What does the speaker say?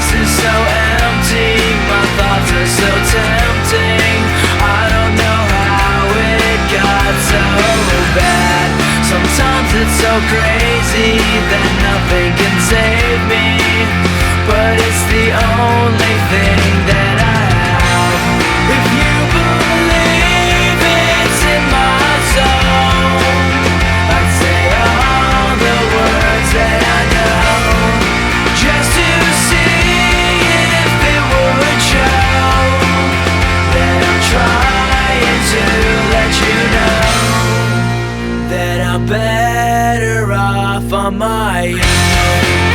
space is so empty. My thoughts are so tempting. I don't know how it got so bad. Sometimes it's so crazy better off on my own.